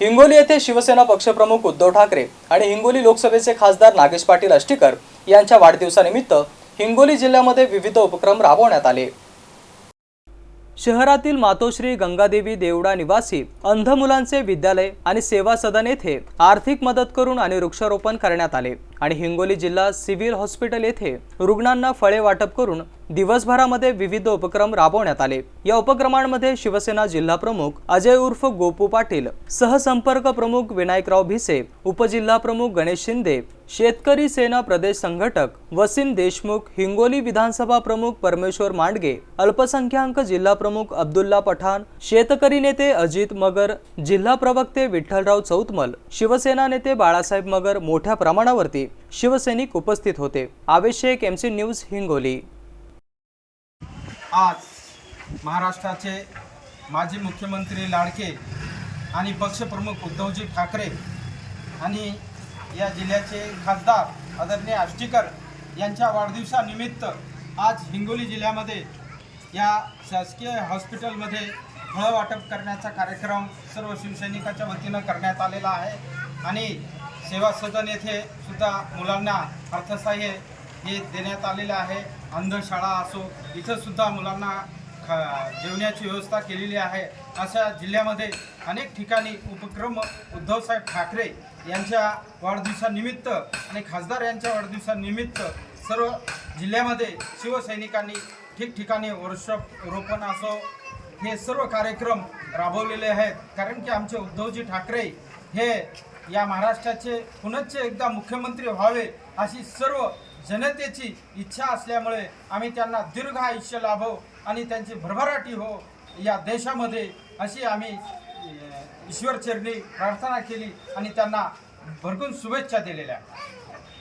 हिंगोली येथे शिवसेना पक्षप्रमुख उद्धव ठाकरे आणि हिंगोली लोकसभेचे खासदार नागेश पाटील आष्टीकर यांच्या वाढदिवसानिमित्त हिंगोली जिल्ह्यामध्ये विविध उपक्रम राबवण्यात आले. शहरातील मातोश्री गंगादेवी देवडा निवासी अंध मुलांचे विद्यालय आणि सेवा सदन येथे आर्थिक मदत करून आणि वृक्षारोपण करण्यात आले. आणि हिंगोली जिल्हा सिव्हिल हॉस्पिटल येथे रुग्णांना फळे वाटप करून दिवसभरामध्ये विविध उपक्रम राबवण्यात आले. या उपक्रमांमध्ये शिवसेना जिल्हा प्रमुख अजय उर्फ गोपू पाटील सहसंपर्क प्रमुख विनायकराव भिसे उपजिल्हा प्रमुख गणेश शिंदे शेतकरी सेना प्रदेश संघटक वसीम देशमुख हिंगोली विधानसभा प्रमुख परमेश्वर मांडगे अल्पसंख्याक जिल्हा प्रमुख अब्दुल्ला पठाण शेतकरी नेते अजित मगर जिल्हा प्रवक्ते विठ्ठलराव चौतमल शिवसेना नेते बाळासाहेब मगर मोठ्या प्रमाणावरती शिवसैनिक उपस्थित होते. Avesh Shaikh MC News Hingoli. आज महाराष्ट्राचे माजी मुख्यमंत्री लाडके आणि पक्षप्रमुख उद्धवजी ठाकरे आणि या जिल्ह्याचे खासदार आदरणीय आष्टीकर यांच्या वाढदिवसानिमित्त आज हिंगोली जिल्ह्यामध्ये या शासकीय हॉस्पिटलमध्ये फळं वाटप करण्याचा कार्यक्रम सर्व शिवसैनिकाच्या वतीनं करण्यात आलेला आहे. आणि सेवा सदन येथे सुद्धा मुलांना अर्थसहाय्य हे देण्यात आलेलं आहे. अंधशाळा असो इथंसुद्धा मुलांना ख जेवण्याची व्यवस्था केलेली आहे. अशा जिल्ह्यामध्ये अनेक ठिकाणी उपक्रम उद्धवसाहेब ठाकरे यांच्या वाढदिवसानिमित्त आणि खासदार यांच्या वाढदिवसानिमित्त सर्व जिल्ह्यामध्ये शिवसैनिकांनी ठिकठिकाणी वर्कशॉप रोपण असो हे सर्व कार्यक्रम राबवलेले आहेत. कारण की आमचे उद्धवजी ठाकरे हे या महाराष्ट्राचे पुनश्च एकदा मुख्यमंत्री व्हावे अशी सर्व जनतेची इच्छा असल्यामुळे आम्ही त्यांना दीर्घ आयुष्य लाभो आणि त्यांची भरभराटी हो या देशामध्ये अशी आम्ही ईश्वरचरणी प्रार्थना केली आणि त्यांना भरपूर शुभेच्छा दिलेल्या